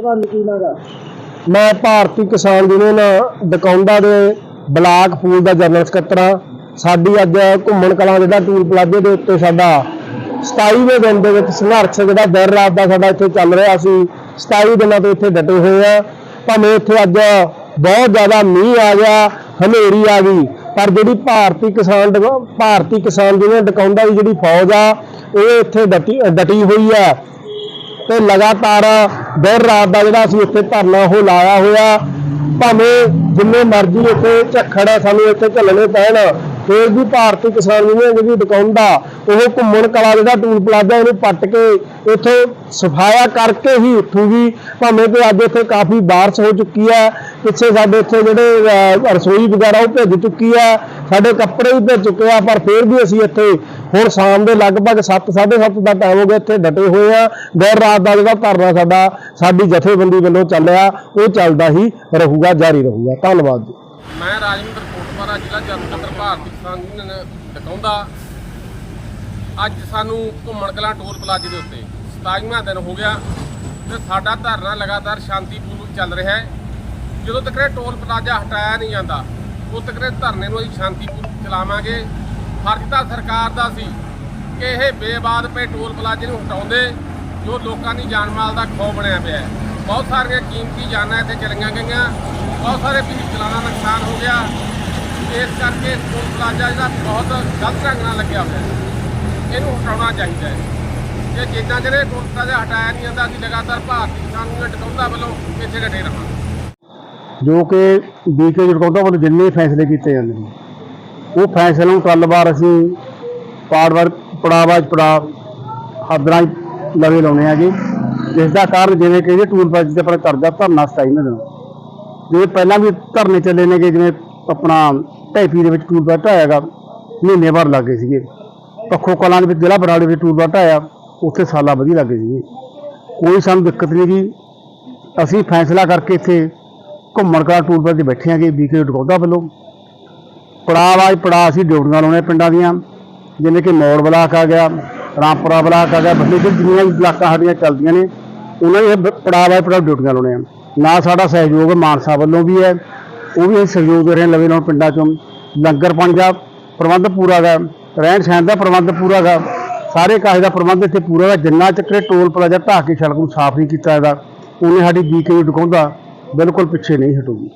ਤੁਹਾਨੂੰ ਕੀ ਲੱਗਾ ਮੈਂ ਭਾਰਤੀ ਕਿਸਾਨ ਯੂਨੀਅਨ ਡਕੌਂਦਾ ਦੇ ਬਲਾਕ ਫੂਲ ਦਾ ਜਨਰਲ ਸਕੱਤਰ ਹਾਂ। ਸਾਡੀ ਅੱਜ ਘੁੰਮਣ ਕਲਾਂ ਜਿਹੜਾ ਟੂਲ ਪਲਾਜ਼ੇ ਦੇ ਉੱਤੇ ਸਾਡਾ 27ਵੇਂ ਦਿਨ ਦੇ ਵਿੱਚ ਸੰਘਰਸ਼ ਜਿਹੜਾ ਦਿਨ ਰਾਤ ਦਾ ਸਾਡਾ ਇੱਥੇ ਚੱਲ ਰਿਹਾ ਸੀ 27 ਦਿਨਾਂ ਤੋਂ ਇੱਥੇ ਡਟੇ ਹੋਏ ਆ ਭਾਵੇਂ ਇੱਥੇ ਅੱਜ ਬਹੁਤ ਜ਼ਿਆਦਾ ਮੀਂਹ ਆ ਗਿਆ, ਹਨੇਰੀ ਆ ਗਈ, ਪਰ ਜਿਹੜੀ ਭਾਰਤੀ ਕਿਸਾਨ ਡਕ- ਭਾਰਤੀ ਕਿਸਾਨ ਯੂਨੀਅਨ ਡਕੌਂਦਾ ਦੀ ਜਿਹੜੀ ਫੌਜ ਆ, ਉਹ ਇੱਥੇ ਡਟੀ ਡਟੀ ਹੋਈ ਆ। ਤੇ ਲਗਾਤਾਰ ਦਿਨ ਰਾਤ ਦਾ ਜਿਹੜਾ ਅਸੀਂ ਇੱਥੇ ਧਰਨਾ ਉਹ ਲਾਇਆ ਹੋਇਆ। ਭਾਵੇਂ ਜਿੰਨੇ ਮਰਜ਼ੀ ਇੱਥੇ ਝੱਖੜ ਸਾਨੂੰ ਇੱਥੇ ਝੱਲਣੇ ਪੈਣ ਫਿਰ ਵੀ ਭਾਰਤੀ ਕਿਸਾਨ ਯੂਨੀਅਨ ਜਿਹੜੀ ਡਕਾਉਂਦਾ ਉਹ ਘੁੰਮਣ ਕਲਾ ਜਿਹੜਾ ਟੂਲ ਪਲਾਜ਼ਾ ਇਹਨੂੰ ਪੱਟ ਕੇ ਇੱਥੇ ਸਫਾਇਆ ਕਰਕੇ ਹੀ ਉੱਠੂਗੀ ਭਾਵੇਂ ਕਿ ਅੱਜ ਇੱਥੇ ਕਾਫੀ ਬਾਰਿਸ਼ ਹੋ ਚੁੱਕੀ ਹੈ, ਪਿੱਛੇ ਸਾਡੇ ਇੱਥੇ ਜਿਹੜੇ ਰਸੋਈ ਵਗੈਰਾ ਉਹ ਭਿੱਜ ਚੁੱਕੀ ਹੈ, ਸਾਡੇ ਕੱਪੜੇ ਵੀ ਭਿੱਜ ਚੁੱਕੇ ਆ, ਪਰ ਫਿਰ ਵੀ ਅਸੀਂ ਇੱਥੇ ਹੁਣ ਸ਼ਾਮ ਦੇ ਲਗਭਗ 7:30 ਦਾ ਟਾਈਮ ਹੋ ਗਿਆ ਇੱਥੇ ਡਟੇ ਹੋਏ ਆ, ਦਿਨ ਰਾਤ ਦਾ ਜਿਹੜਾ ਧਰਨਾ ਸਾਡਾ, ਸਾਡੀ ਜਥੇਬੰਦੀ ਵੱਲੋਂ ਚੱਲਿਆ, ਉਹ ਚੱਲਦਾ ਹੀ ਰਹੂਗਾ, ਜਾਰੀ ਰਹੂਗਾ। ਧੰਨਵਾਦ ਜੀ। ਮੈਂ ਰਾਜਿੰਦਰ ਕੋਟਪਾਰਾ ਜ਼ਿਲ੍ਹਾ ਜਨਤੰਤਰ ਭਾਰਤੀ ਕਿਸਾਨ ਯੂਨੀਅਨ ਡਕਾਉਂਦਾ। ਅੱਜ ਸਾਨੂੰ ਘੁੰਮਣ ਕਲਾਂ ਟੋਲ ਪਲਾਜ਼ੇ ਦੇ ਉੱਤੇ 27ਵਾਂ ਦਿਨ ਹੋ ਗਿਆ ਤੇ ਸਾਡਾ ਧਰਨਾ ਲਗਾਤਾਰ ਸ਼ਾਂਤੀਪੂਰਵਕ ਚੱਲ ਰਿਹਾ ਹੈ। ਜਦੋਂ ਤੱਕ ਇਹ ਟੋਲ ਪਲਾਜ਼ਾ ਹਟਾਇਆ ਨਹੀਂ ਜਾਂਦਾ, ਉਦੋਂ ਤੱਕ ਇਹ ਧਰਨੇ ਨੂੰ ਅਸੀਂ ਸ਼ਾਂਤੀਪੂਰਵਕ ਚਲਾਵਾਂਗੇ। ਫਰਜ਼ ਤਾਂ ਸਰਕਾਰ ਦਾ ਸੀ ਕਿ ਇਹ ਬੇਬਾਦ ਪਏ ਟੋਲ ਪਲਾਜ਼ੇ ਨੂੰ ਹਟਾਉਂਦੇ, ਜੋ ਲੋਕਾਂ ਦੀ ਜਾਨ ਮਾਲ ਦਾ ਖੌਅ ਬਣਿਆ ਪਿਆ ਹੈ। ਬਹੁਤ ਸਾਰੀਆਂ ਕੀਮਤੀ ਜਾਨਾਂ ਇੱਥੇ ਚਲੀਆਂ ਗਈਆਂ। ਬਹੁਤ ਸਾਰੇ ਵਹੀਕਲਾਂ ਦਾ ਨੁਕਸਾਨ ਹੋ ਗਿਆ। ਇਸ ਕਰਕੇ ਟੋਲ ਪਲਾਜ਼ਾ ਜਿਹੜਾ ਬਹੁਤ ਗਲਤ ਢੰਗ ਨਾਲ ਲੱਗਿਆ ਹੋਇਆ ਹੈ। ਇਹਨੂੰ ਹਟਾਉਣਾ ਚਾਹੀਦਾ ਹੈ। ਜੇ ਜਿੱਦਾਂ ਜਿਹੜੇ ਟੋਲ ਪਲਾਜ਼ਾ ਹਟਾਇਆ ਨਹੀਂ ਜਾਂਦਾ, ਅਸੀਂ ਲਗਾਤਾਰ ਭਾਰਤੀ ਕਿਸਾਨ ਯੂਨੀਅਨ ਟਕਾਉਂਦਾ ਵੱਲੋਂ ਇੱਥੇ ਡਟੇ ਰਹਾਂਗੇ। ਜੋ ਕਿ ਬੀਕੇ ਜੜਕੌਂਦਾ ਵੱਲੋਂ ਜਿੰਨੇ ਫੈਸਲੇ ਕੀਤੇ ਜਾਂਦੇ ਨੇ, ਉਹ ਫੈਸਲਿਆਂ ਨੂੰ ਕੱਲ੍ਹ ਅਸੀਂ ਪਾੜਵਾਰ ਪੜਾਵਾਜ ਪੜਾ ਹੱਦਰਾਂ ਲਵੇ ਲਾਉਣੇ ਆ ਜੀ ਜਿਸ ਦਾ ਕਾਰਨ ਜਿਵੇਂ ਕਿ ਇਹ ਟੂਲ ਪਾਜ ਦੇ ਪਰ ਕਰਜ਼ਾ ਧਰਨਾ ਸਟਾਈ ਨਾ ਦੇਣਾ। ਜਿਵੇਂ ਪਹਿਲਾਂ ਵੀ ਧਰਨੇ ਚੱਲੇ ਨੇਗੇ, ਜਿਵੇਂ ਆਪਣਾ ਢੈਪੀ ਦੇ ਵਿੱਚ ਟੂਲ ਪਾਜ ਢਾਇਆਗਾ ਮਹੀਨੇ ਭਰ ਲੱਗੇ ਸੀਗੇ। ਪੱਖੋ ਕਲਾਂ ਦੇ ਵਿੱਚ, ਜ਼ਿਲ੍ਹਾ ਬਰਾੜੇ ਵਿੱਚ ਟੂਲ ਪਾਜ ਢਾਇਆ ਉੱਥੇ ਸਾਲਾਂ ਵਧੀਆ ਲੱਗੇ ਸੀਗੇ। ਕੋਈ ਸਾਨੂੰ ਦਿੱਕਤ ਨਹੀਂ ਗਈ। ਅਸੀਂ ਫੈਸਲਾ ਕਰਕੇ ਇੱਥੇ ਘੁੰਮਣ ਕਲਾ ਟੂਰ ਪਰ ਤੇ ਬੈਠੇ ਆਂਗੇ ਬੀਕੇ ਡਕੌਦਾ ਵੱਲੋਂ। ਪੜਾਅ ਵਾਜ ਪੜਾਅ ਅਸੀਂ ਡਿਊਟੀਆਂ ਲਾਉਣੇ ਪਿੰਡਾਂ ਦੀਆਂ, ਜਿਵੇਂ ਕਿ ਮੌੜ ਬਲਾਕ ਆ ਗਿਆ, ਰਾਮਪੁਰਾ ਬਲਾਕ ਆ ਗਿਆ ਬਸੀ ਦੇ ਜਿੰਨੀਆਂ ਵੀ ਬਲਾਕਾਂ ਸਾਡੀਆਂ ਚੱਲਦੀਆਂ ਨੇ, ਉਹਨਾਂ ਦੇ ਪੜਾਅ ਵਾਜ ਪੜਾਅ ਡਿਊਟੀਆਂ ਲਾਉਣੇ ਆ। ਨਾਲ ਸਾਡਾ ਸਹਿਯੋਗ ਮਾਨਸਾ ਵੱਲੋਂ ਵੀ ਹੈ। ਉਹ ਵੀ ਅਸੀਂ ਸਹਿਯੋਗ ਦੇ ਰਹੇ ਲਵੇ ਲਾਉਣ ਪਿੰਡਾਂ ਚੋਂ। ਲੰਗਰ ਪਾਣੀ ਦਾ ਪ੍ਰਬੰਧ ਪੂਰਾ ਗਾ ਰਹਿਣ ਸਹਿਣ ਦਾ ਪ੍ਰਬੰਧ ਪੂਰਾ ਗਾ ਸਾਰੇ ਕਾਹੇ ਦਾ ਪ੍ਰਬੰਧ ਇੱਥੇ ਪੂਰਾ ਗਾ ਜਿੰਨਾ ਚੱਕਰੇ ਟੋਲ ਪਲਾਜ਼ਾ ਢਾਹ ਕੇ ਸੜਕ ਨੂੰ ਸਾਫ਼ ਨਹੀਂ ਕੀਤਾ ਇਹਦਾ ਉਹਨੇ ਸਾਡੀ ਬੀਕੇ ਡਕਾਉਂਦਾ, ਬਿਲਕੁਲ ਪਿੱਛੇ ਨਹੀਂ ਹਟੂਗੀ।